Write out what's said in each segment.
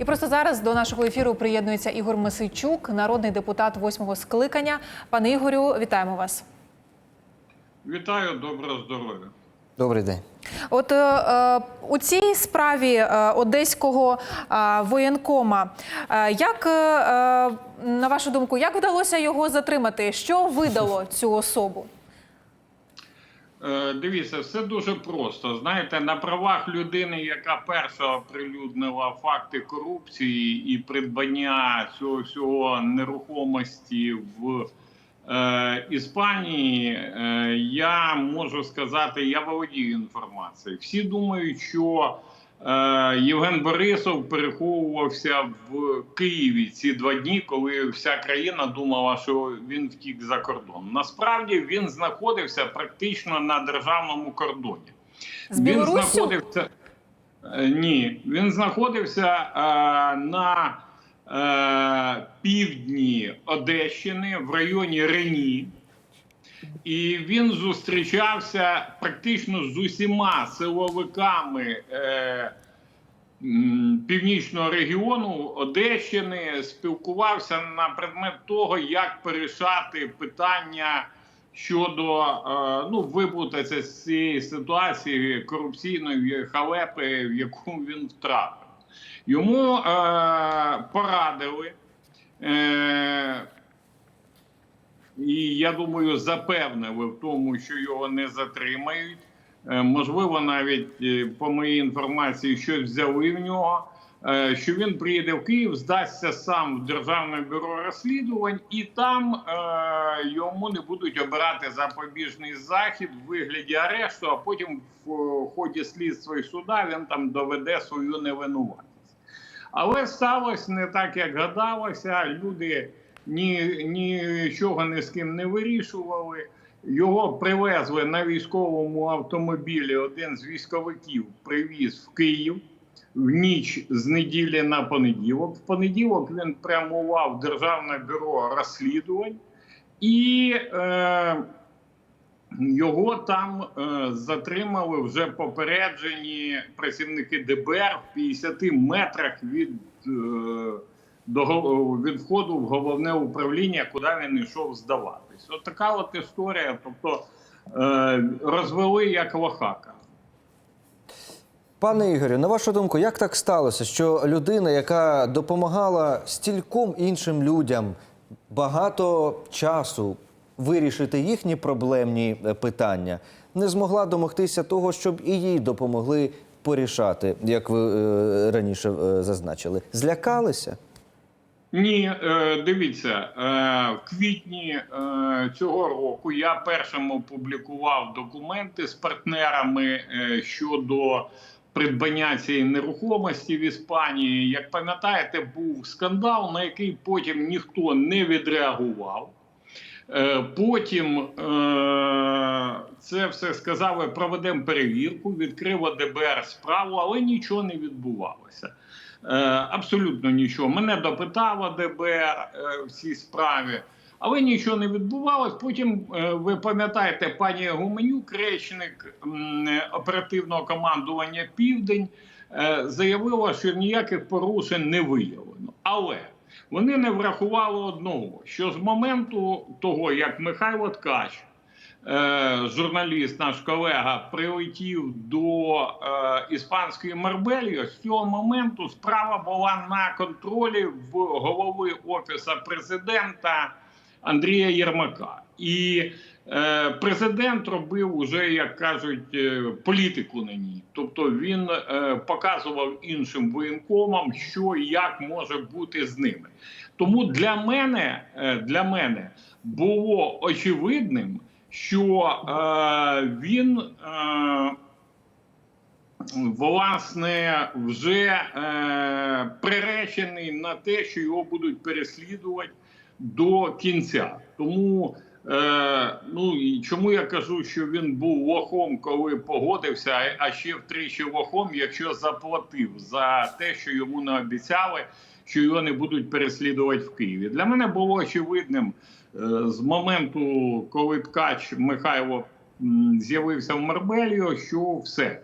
І просто зараз до нашого ефіру приєднується Ігор Мисийчук, народний депутат восьмого скликання. Пане Ігорю, вітаємо вас. Вітаю, доброго здоров'я. Добрий день. От е, е, у цій справі е, одеського е, воєнкома, е, як е, е, на вашу думку, як вдалося його затримати? Що видало цю особу? Е, Дивіться, все дуже просто. Знаєте, на правах людини, яка перша оприлюднила факти корупції і придбання цього всього нерухомості в е, Іспанії, е, я можу сказати, я володію інформацією. Всі думають, що Євген Борисов переховувався в Києві ці два дні, коли вся країна думала, що він втік за кордон. Насправді він знаходився практично на державному кордоні. З Він знаходився Е, ні, він знаходився е, на е, півдні Одещини в районі Рені. І він зустрічався практично з усіма силовиками е, північного регіону Одещини, спілкувався на предмет того, як порішати питання щодо е, ну, вибутися з цієї ситуації корупційної халепи, в яку він втрапив. Йому е, порадили. Е, і я думаю, запевнили в тому, що його не затримають. Е, Можливо, навіть е, по моїй інформації, щось взяли в нього. е, Що він приїде в Київ, здасться сам в Державне бюро розслідувань, і там е, йому не будуть обирати запобіжний захід в вигляді арешту, а потім в ході слідства і суда він там доведе свою невинуватість. Але сталося не так, як гадалося. Люди ні, нічого ні з ким не вирішували. Його привезли на військовому автомобілі. Один з військовиків привіз в Київ в ніч з неділі на понеділок. В понеділок він прямував Державне бюро розслідувань і е, його там е, затримали вже попереджені працівники ДБР в 50 метрах від, е, до, від входу в головне управління, куди він йшов здаватись. От така от історія. Тобто е, розвели як лохака. Пане Ігорю, на вашу думку, як так сталося, що людина, яка допомагала стільком іншим людям багато часу вирішити їхні проблемні е, питання, не змогла домогтися того, щоб і їй допомогли порішати, як ви е, раніше зазначили? Злякалися? Ні, е, дивіться, е, в квітні е, цього року я першим опублікував документи з партнерами щодо придбання цієї нерухомості в Іспанії. Як пам'ятаєте, був скандал, на який потім ніхто не відреагував. Потім це все сказали, проведемо перевірку, відкрило ДБР справу, але нічого не відбувалося. Е, Абсолютно нічого. Мене допитало ДБР е, в цій але нічого не відбувалось. Потім е, ви пам'ятаєте, пані Гуменюк, речник оперативного командування Південь, заявила, що ніяких порушень не виявлено. Але вони не врахували одного: що з моменту того, як Михайло Ткач, журналіст, наш колега, прилетів до е, іспанської Марбелі, з цього моменту справа була на контролі в голови офісу президента Андрія Єрмака. І е, президент робив уже, як кажуть, е, політику на ній. Тобто він е, показував іншим воєнкомам, що і як може бути з ними. Тому для мене, е, для мене було очевидним, що е, він. Е, Власне, вже е, приречений на те, що його будуть переслідувати до кінця. Тому е, ну і чому я кажу, що він був лохом, коли погодився, а- ще втричі лохом, якщо заплатив за те, що йому не обіцяли, що його не будуть переслідувати в Києві. Для мене було очевидним е, з моменту, коли ткач Михайло з'явився в Марбеліо, що все.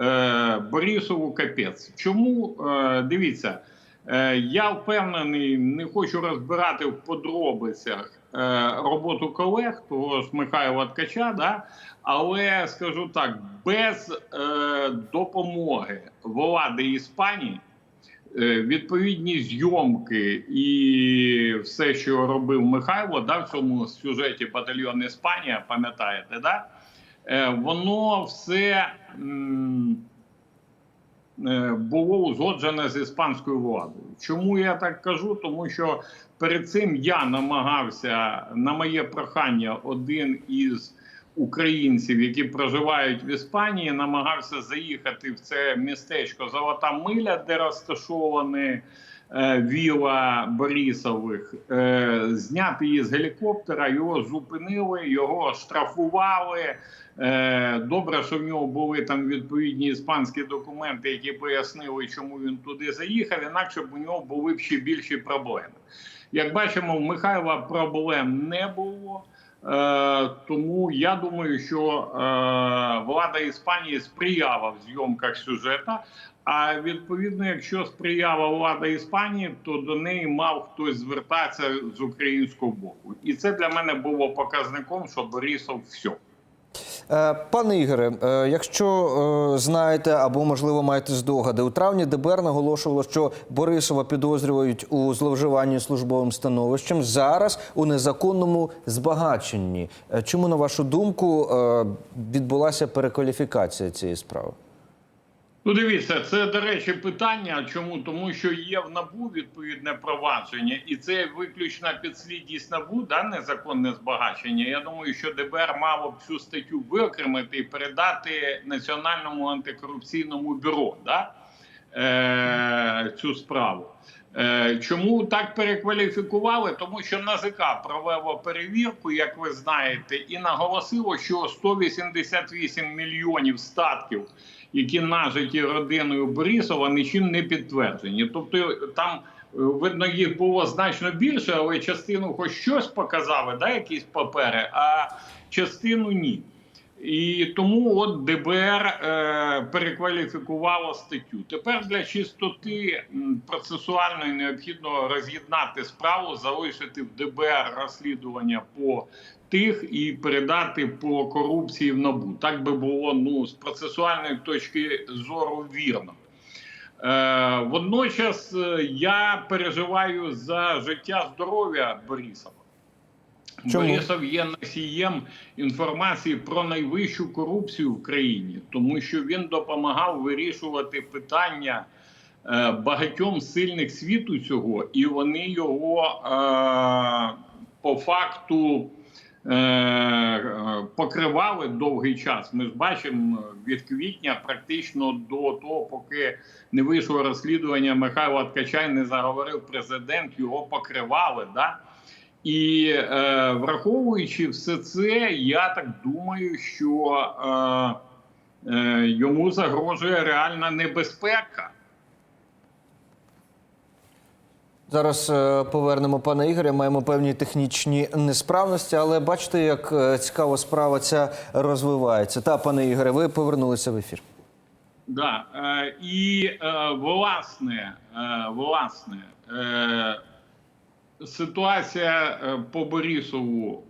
Е, Борисову капець. Чому Е, дивіться, Я впевнений, не хочу розбирати в подробицях роботу колег, того ж Михайла Ткача, да? але скажу так: без допомоги влади Іспанії, відповідні зйомки і все, що робив Михайло, да, в цьому сюжеті батальйон Іспанія, пам'ятаєте, да? Е, воно все. е, було узгоджене з іспанською владою. Чому я так кажу? Тому що перед цим я намагався на моє прохання один із українців, які проживають в Іспанії, намагався заїхати в це містечко Золота Миля, де розташовані е, віла Борисових, е, зняти її з гелікоптера, його зупинили, його штрафували. Е, Добре, що в нього були там відповідні іспанські документи, які пояснили, чому він туди заїхав, інакше б у нього були б ще більші проблеми. Як бачимо, в Михайла проблем не було. Е, тому я думаю, що е, влада Іспанії сприяла в зйомках сюжета. А відповідно, якщо сприяла влада Іспанії, то до неї мав хтось звертатися з українського боку. І це для мене було показником, що Борисов все. Е, Пане Ігоре, е, якщо е, знаєте або можливо маєте здогади, у травні ДБР наголошувало, що Борисова підозрюють у зловживанні службовим становищем зараз у незаконному збагаченні. Чому, на вашу думку, відбулася перекваліфікація цієї справи? Ну, дивіться, це до речі питання. Чому? Тому що є в набу відповідне провадження, і це виключна підслідність набу, да, незаконне збагачення. Я думаю, що ДБР мало б цю статтю виокремити і передати Національному антикорупційному бюро да, е, цю справу. Е, Чому так перекваліфікували? Тому що НАЗК провело перевірку, як ви знаєте, і наголосило, що 188 мільйонів статків, які нажиті родиною Борисова, нічим не підтверджені. Тобто там. е, Видно, їх було значно більше, але частину хоч щось показали, да, якісь папери, а частину ні. І тому от ДБР е, перекваліфікувало статтю. Тепер для чистоти процесуальної необхідно роз'єднати справу, залишити в ДБР розслідування по тих і передати по корупції в набу. Так би було ну з процесуальної точки зору вірно. Е, водночас е, я переживаю за життя здоров'я Борисова. Чому? Борисов є носієм інформації про найвищу корупцію в країні, тому що він допомагав вирішувати питання е, багатьом сильних світу цього, і вони його е, по факту е, покривали довгий час. Ми ж бачимо від квітня практично до того, поки не вийшло розслідування Михайла Ткача і не заговорив президент, його покривали. Да? І е, враховуючи все це, я так думаю, що е, е, йому загрожує реальна небезпека. Зараз е, повернемо пана Ігоря. Маємо певні технічні несправності, але бачите, як е, цікаво справа ця розвивається. Та, пане Ігоре, ви повернулися в ефір. Да. Е, і власне, власне ситуація е, по Борисову.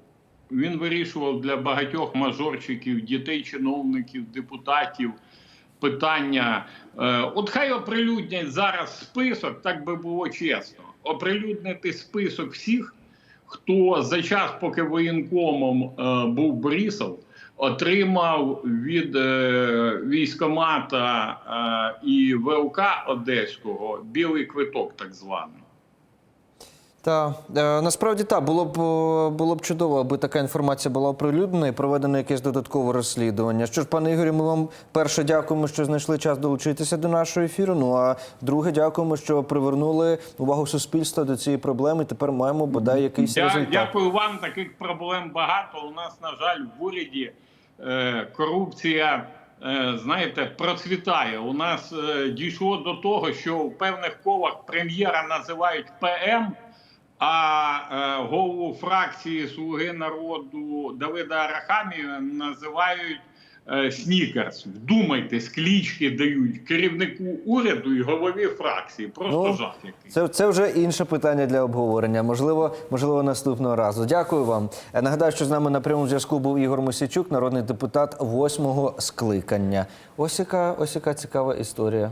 Він вирішував для багатьох мажорчиків, дітей, чиновників, депутатів питання. Е, от хай оприлюднять зараз список, так би було чесно. Оприлюднити список всіх, хто за час, поки воєнкомом е, був Борисов, отримав від військомата і ВЛК Одеського білий квиток, так званий. Та е, насправді так було б е, було б чудово, аби така інформація була оприлюднена і проведено якесь додаткове розслідування. Що ж, пане Ігорі, ми вам перше дякуємо, що знайшли час долучитися до нашого ефіру. Ну а друге, дякуємо, що привернули увагу суспільства до цієї проблеми. Тепер маємо бодай якийсь Я, результат. дякую вам. Таких проблем багато. У нас, на жаль, в уряді е, корупція. е, Знаєте, процвітає. У нас е, дійшло до того, що в певних колах прем'єра називають ПМ, а е, голову фракції Слуги народу Давида Арахамію називають е, Снікерс. Вдумайтесь, клічки дають керівнику уряду і голові фракції. Просто Ну, жах якийсь. Це, це вже інше питання для обговорення. Можливо, можливо, наступного разу. Дякую вам. Е, Нагадаю, що з нами на прямому зв'язку був Ігор Мосійчук, народний депутат восьмого скликання. Ось яка, ось яка цікава історія.